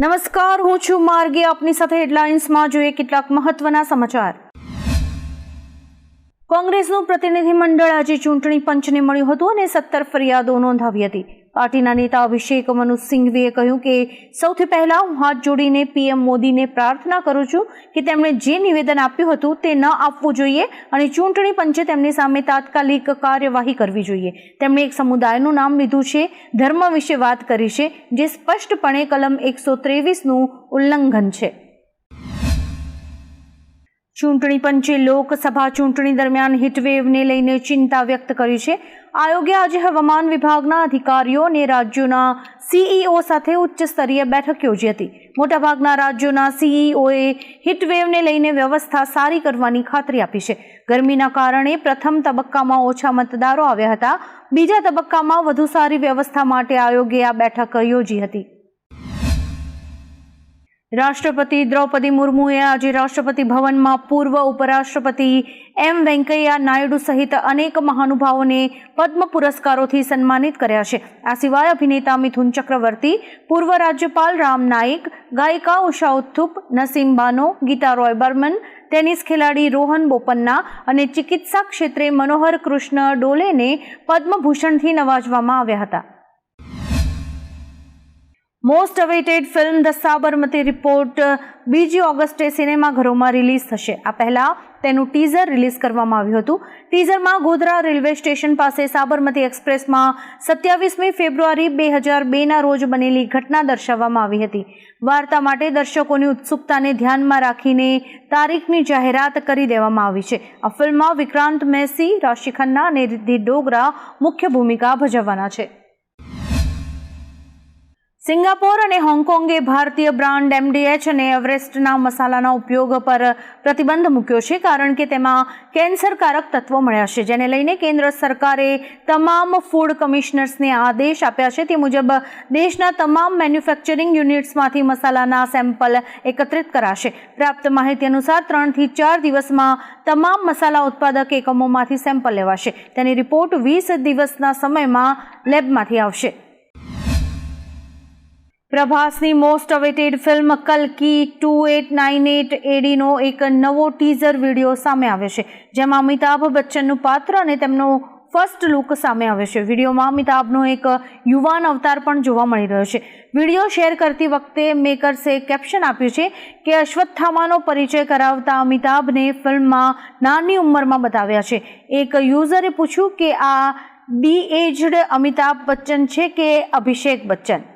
નમસ્કાર, હું છું માર્ગે. આપની સાથે હેડલાઇન્સમાં જોઈએ કેટલાક મહત્વના સમાચાર. કોંગ્રેસનું પ્રતિનિધિમંડળ આજે ચૂંટણી પંચને મળ્યું હતું અને સત્તર ફરિયાદો નોંધાવી હતી. પાર્ટીના નેતા અભિષેક મનુ સિંઘવીએ કહ્યું કે સૌથી પહેલા હું હાથ જોડીને પીએમ મોદીને પ્રાર્થના કરું છું કે તેમણે જે નિવેદન આપ્યું હતું તે ન આપવું જોઈએ અને ચૂંટણી પંચે તેમની સામે તાત્કાલિક કાર્યવાહી કરવી જોઈએ. તેમણે એક સમુદાયનું નામ લીધું છે, ધર્મ વિશે વાત કરી છે, જે સ્પષ્ટપણે કલમ એકસો ત્રેવીસનું ઉલ્લંઘન છે. ચૂંટણી પંચે લોકસભા ચૂંટણી દરમિયાન હીટવેવને લઈને ચિંતા વ્યક્ત કરી છે. આયોગે આજે હવામાન વિભાગના અધિકારીઓ અને રાજ્યોના સીઈઓ સાથે ઉચ્ચ સ્તરીય બેઠક યોજી હતી. મોટાભાગના રાજ્યોના સીઈઓએ હીટવેવને લઈને વ્યવસ્થા સારી કરવાની ખાતરી આપી છે. ગરમીના કારણે પ્રથમ તબક્કામાં ઓછા મતદારો આવ્યા હતા. બીજા તબક્કામાં વધુ સારી વ્યવસ્થા માટે આયોગે આ બેઠક યોજી હતી. રાષ્ટ્રપતિ દ્રૌપદી મુર્મુએ આજે રાષ્ટ્રપતિ ભવનમાં પૂર્વ ઉપરાષ્ટ્રપતિ એમ વેંકૈયા નાયડુ સહિત અનેક મહાનુભાવોને પદ્મ પુરસ્કારોથી સન્માનિત કર્યા છે. આ સિવાય અભિનેતા મિથુન ચક્રવર્તી, પૂર્વ રાજ્યપાલ રામ નાઈક, ગાયિકા ઉષા ઉથુપ, નસીમ બાનો, ગીતા રોય બર્મન, ટેનિસ ખેલાડી રોહન બોપન્ના અને ચિકિત્સા ક્ષેત્રે મનોહર કૃષ્ણ ડોલેને પદ્મભૂષણથી નવાજવામાં આવ્યા હતા. Most awaited film the Sabarmati report બીજી ઓગસ્ટે સિનેમાઘરોમાં રિલીઝ થશે. આ પહેલાં તેનું ટીઝર રિલીઝ કરવામાં આવ્યું હતું. ટીઝરમાં ગોધરા રેલવે સ્ટેશન પાસે સાબરમતી એક્સપ્રેસમાં સત્યાવીસમી ફેબ્રુઆરી બે હજાર બેના રોજ બનેલી ઘટના દર્શાવવામાં આવી હતી. વાર્તા માટે દર્શકોની ઉત્સુકતાને ધ્યાનમાં રાખીને તારીખની જાહેરાત કરી દેવામાં આવી છે. આ ફિલ્મમાં વિક્રાંત મેસી, રાશિ ખન્ના અને રિદ્ધિ ડોગરા મુખ્ય ભૂમિકા ભજવવાના છે. સિંગાપોર અને હોંગકોંગે ભારતીય બ્રાન્ડ એમડીએચ અને એવરેસ્ટના મસાલાના ઉપયોગ પર પ્રતિબંધ મૂક્યો છે, કારણ કે તેમાં કેન્સરકારક તત્વો મળ્યા છે. જેને લઈને કેન્દ્ર સરકારે તમામ ફૂડ કમિશનર્સને આદેશ આપ્યા છે. તે મુજબ, દેશના તમામ મેન્યુફેક્ચરિંગ યુનિટ્સમાંથી મસાલાના સેમ્પલ એકત્રિત કરાશે. પ્રાપ્ત માહિતી અનુસાર, ત્રણથી ચાર દિવસમાં તમામ મસાલા ઉત્પાદક એકમોમાંથી સેમ્પલ લેવાશે. તેની રિપોર્ટ વીસ દિવસના સમયમાં લેબમાંથી આવશે. પ્રભાસની મોસ્ટ અવેટેડ ફિલ્મ કલકી ટુ એટ નાઇન એટ એડીનો એક નવો ટીઝર વીડિયો સામે આવ્યો છે, જેમાં અમિતાભ બચ્ચનનું પાત્ર અને તેમનો ફર્સ્ટ લુક સામે આવ્યો છે. વિડીયોમાં અમિતાભનો એક યુવાન અવતાર પણ જોવા મળી રહ્યો છે. વીડિયો શેર કરતી વખતે મેકર્સે કેપ્શન આપ્યું છે કે અશ્વત્થામાનો પરિચય કરાવતા અમિતાભને ફિલ્મમાં નાની ઉંમરમાં બતાવ્યા છે. એક યુઝરે પૂછ્યું કે આ ડી એજડ અમિતાભ બચ્ચન છે કે અભિષેક બચ્ચન?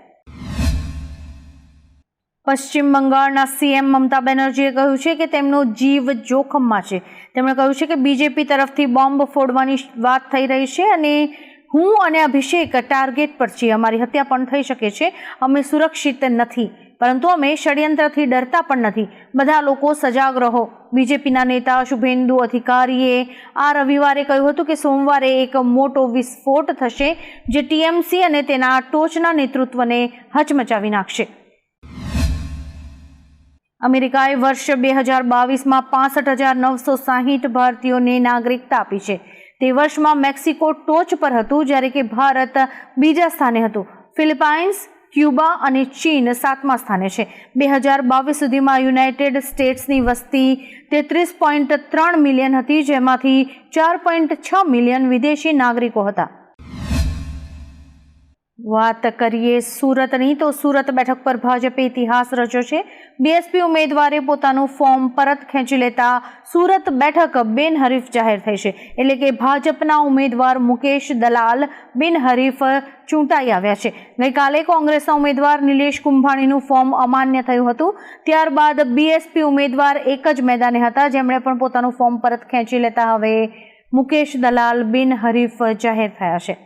પશ્ચિમ બંગાળના સીએમ મમતા બેનર્જીએ કહ્યું છે કે તેમનો જીવ જોખમમાં છે. તેમણે કહ્યું છે કે બીજેપી તરફથી બોમ્બ ફોડવાની વાત થઈ રહી છે અને હું અને અભિષેક ટાર્ગેટ પર છીએ. અમારી હત્યા પણ થઈ શકે છે. અમે સુરક્ષિત નથી. પરંતુ અમે ષડયંત્રથી ડરતા પણ નથી. બધા લોકો સજાગ રહો. બીજેપીના નેતા શુભેન્દુ અધિકારીએ આ રવિવારે કહ્યું હતું કે સોમવારે એક મોટો વિસ્ફોટ થશે જે ટીએમસી અને તેના ટોચના નેતૃત્વને હચમચાવી નાખશે. અમેરિકાએ વર્ષ બે હજાર બાવીસમાં પાસઠ હજાર નવસો સાહીઠ ભારતીયોને નાગરિકતા આપી છે. તે વર્ષમાં મેક્સિકો ટોચ પર હતું જ્યારે કે ભારત બીજા સ્થાને હતું. ફિલિપાઇન્સ, ક્યુબા અને ચીન સાતમા સ્થાને છે. બે હજાર બાવીસ સુધીમાં યુનાઇટેડ સ્ટેટ્સની વસ્તી તેત્રીસ પોઈન્ટ ત્રણ મિલિયન હતી, જેમાંથી ચાર પોઈન્ટ છ મિલિયન વિદેશી નાગરિકો હતા. વાત કરીએ સુરતની તો સુરત બેઠક પર ભાજપે ઇતિહાસ રચ્યો છે. બીએસપી ઉમેદવારે પોતાનું ફોર્મ પરત ખેંચી લેતા સુરત બેઠક બિનહરીફ જાહેર થઈ છે. એટલે કે ભાજપના ઉમેદવાર મુકેશ દલાલ બિનહરીફ ચૂંટાઈ આવ્યા છે. ગઈકાલે કોંગ્રેસના ઉમેદવાર નિલેશ કુંભાણીનું ફોર્મ અમાન્ય થયું હતું. ત્યારબાદ બીએસપી ઉમેદવાર એક જ મેદાને હતા. જેમણે પણ પોતાનું ફોર્મ પરત ખેંચી લેતા હવે મુકેશ દલાલ બિનહરીફ જાહેર થયા છે.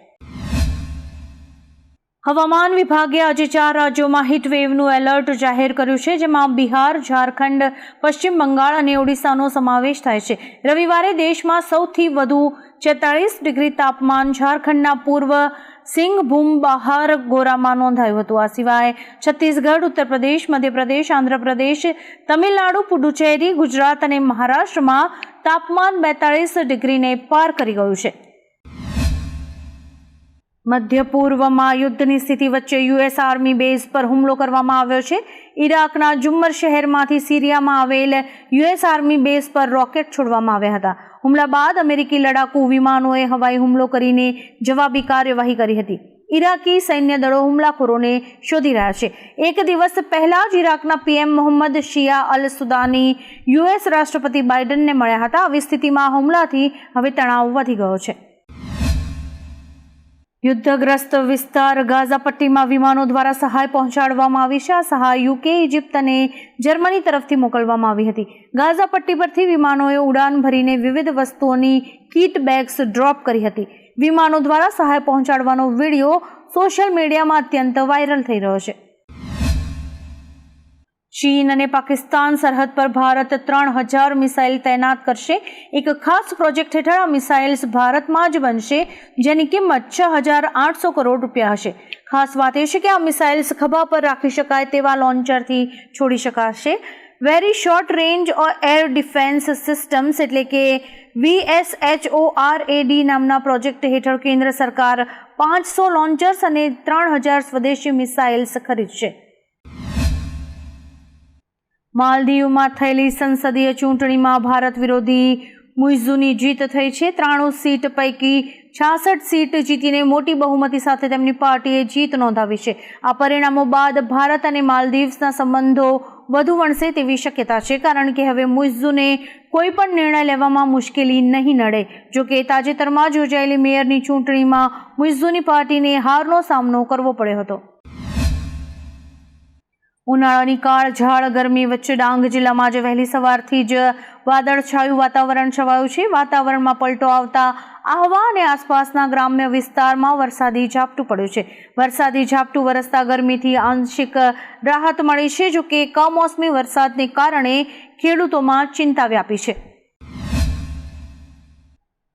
હવામાન વિભાગે આજે ચાર રાજ્યોમાં હીટવેવનું એલર્ટ જાહેર કર્યું છે, જેમાં બિહાર, ઝારખંડ, પશ્ચિમ બંગાળ અને ઓડિશાનો સમાવેશ થાય છે. રવિવારે દેશમાં સૌથી વધુ છેતાળીસ ડિગ્રી તાપમાન ઝારખંડના પૂર્વ સિંઘભૂમ બહાર ગોરામાં નોંધાયું હતું. આ સિવાય છત્તીસગઢ ઉત્તર પ્રદેશ મધ્યપ્રદેશ, આંધ્રપ્રદેશ, તમિલનાડુ, પુડુચેરી, ગુજરાત અને મહારાષ્ટ્રમાં તાપમાન બેતાળીસ ડિગ્રીને પાર કરી ગયું છે. મધ્ય પૂર્વમાં યુદ્ધની સ્થિતિ વચ્ચે યુએસ આર્મી બેઝ પર હુમલો કરવામાં આવ્યો છે. ઈરાકના જુમ્મર શહેરમાંથી સિરિયામાં આવેલ યુએસ આર્મી બેઝ પર રોકેટ છોડવામાં આવ્યા હતા. હુમલા બાદ અમેરિકી લડાકુ વિમાનોએ હવાઈ હુમલો કરીને જવાબી કાર્યવાહી કરી હતી. ઈરાકી સૈન્ય દળો હુમલાખોરોને શોધી રહ્યા છે. એક દિવસ પહેલા જ ઈરાકના PM Mohammed Shia al Sudani US રાષ્ટ્રપતિ બાઇડનને મળ્યા હતા. આવી સ્થિતિમાં હુમલાથી હવે તણાવ વધી ગયો છે. યુદ્ધગ્રસ્ત વિસ્તાર ગાઝા પટ્ટીમાં વિમાનો દ્વારા સહાય પહોંચાડવામાં આવી છે. આ સહાય યુકે ઇજિપ્ત અને જર્મની તરફથી મોકલવામાં આવી હતી. ગાઝા પટ્ટી પરથી વિમાનોએ ઉડાન ભરીને વિવિધ વસ્તુઓની કીટ બેગ્સ ડ્રોપ કરી હતી. વિમાનો દ્વારા સહાય પહોંચાડવાનો વીડિયો સોશિયલ મીડિયામાં અત્યંત વાયરલ થઈ રહ્યો છે. ચીન અને પાકિસ્તાન સરહદ પર ભારત ત્રણ હજાર મિસાઇલ તૈનાત કરશે. એક ખાસ પ્રોજેક્ટ હેઠળ આ મિસાઇલ્સ ભારતમાં જ બનશે, જેની કિંમત છ હજાર આઠસો કરોડ રૂપિયા હશે. ખાસ વાત એ છે કે આ મિસાઇલ્સ ખભા પર રાખી શકાય તેવા લોન્ચરથી છોડી શકાશે. Very short range air defence systems એટલે કે વીએસએચઓઆરએડી નામના પ્રોજેક્ટ હેઠળ કેન્દ્ર સરકાર પાંચસો લોન્ચર્સ અને ત્રણ હજાર સ્વદેશી મિસાઇલ્સ ખરીદશે. માલદીવમાં થયેલી સંસદીય ચૂંટણીમાં ભારત વિરોધી મુઇઝુની જીત થઈ છે. ત્રાણું સીટ પૈકી છાસઠ સીટ જીતીને મોટી બહુમતી સાથે તેમની પાર્ટીએ જીત નોંધાવી છે. આ પરિણામો બાદ ભારત અને માલદીવ્સના સંબંધો વધુ વણશે તેવી શક્યતા છે, કારણ કે હવે મુઇઝુને કોઈ પણ નિર્ણય લેવામાં મુશ્કેલી નહીં નડે. જો કે તાજેતરમાં જ યોજાયેલી મેયરની ચૂંટણીમાં મુઇઝુની પાર્ટીને હારનો સામનો કરવો પડ્યો હતો. ઉનાળાની કાળઝાળ ગરમી વચ્ચે ડાંગ જિલ્લામાં આજે વહેલી સવારથી જ વાદળછાયું વાતાવરણ છવાયું છે. વાતાવરણમાં પલટો આવતા આહવા અને આસપાસના ગ્રામ્ય વિસ્તારમાં વરસાદી ઝાપટું પડ્યું છે. વરસાદી ઝાપટું વરસતા ગરમીથી આંશિક રાહત મળી છે જો કે કમોસમી વરસાદને કારણે ખેડૂતોમાં ચિંતા વ્યાપી છે.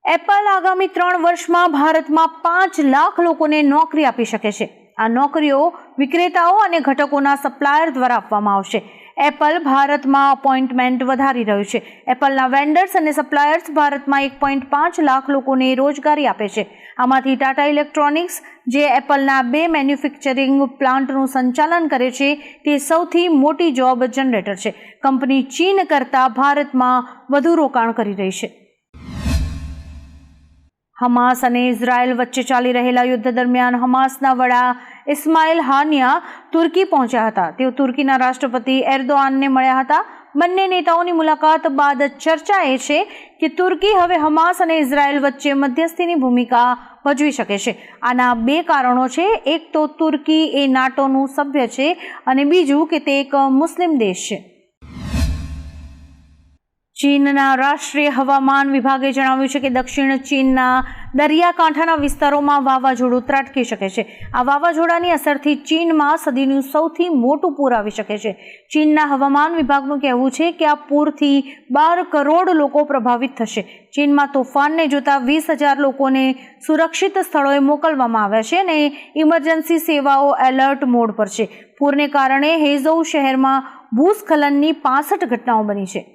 એપલ આગામી ત્રણ વર્ષમાં ભારતમાં પાંચ લાખ લોકોને નોકરી આપી શકે છે. આ નોકરીઓ વિક્રેતાઓ અને ઘટકોના સપ્લાયર દ્વારા આપવામાં આવશે. એપલ ભારતમાં અપોઇન્ટમેન્ટ વધારી રહ્યું છે. એપલના વેન્ડર્સ અને સપ્લાયર્સ ભારતમાં એક પોઈન્ટ પાંચ લાખ લોકોને રોજગારી આપે છે. આમાંથી ટાટા ઇલેક્ટ્રોનિક્સ જે એપલના બે મેન્યુફેક્ચરિંગ પ્લાન્ટનું સંચાલન કરે છે, તે સૌથી મોટી જોબ જનરેટર છે. કંપની ચીન કરતાં ભારતમાં વધુ રોકાણ કરી રહી છે. હમાસ અને ઇઝરાયલ વચ્ચે ચાલી રહેલા યુદ્ધ દરમિયાન હમાસના વડા ઇસ્માઇલ હાનિયા તુર્કી પહોંચ્યા હતા. તેઓ તુર્કીના રાષ્ટ્રપતિ એર્દોઆનને મળ્યા હતા. બંને નેતાઓની મુલાકાત બાદ ચર્ચા એ છે કે તુર્કી હવે હમાસ અને ઇઝરાયલ વચ્ચે મધ્યસ્થીની ભૂમિકા ભજવી શકે છે. આના બે કારણો છે. એક તો તુર્કી એ નાટોનું સભ્ય છે અને બીજું કે તે એક મુસ્લિમ દેશ છે. ચીનના રાષ્ટ્રીય હવામાન વિભાગે જણાવ્યું છે કે દક્ષિણ ચીનના દરિયાકાંઠાના વિસ્તારોમાં વાવાઝોડું ત્રાટકી શકે છે. આ વાવાઝોડાની અસરથી ચીનમાં સદીનું સૌથી મોટું પૂર આવી શકે છે. ચીનના હવામાન વિભાગનું કહેવું છે કે આ પૂરથી બાર કરોડ લોકો પ્રભાવિત થશે. ચીનમાં તોફાનને જોતા વીસ હજાર લોકોને સુરક્ષિત સ્થળોએ મોકલવામાં આવ્યા છે અને ઇમરજન્સી સેવાઓ એલર્ટ મોડ પર છે. પૂરને કારણે હેઝોઉ શહેરમાં ભૂસ્ખલનની પાસઠ ઘટનાઓ બની છે.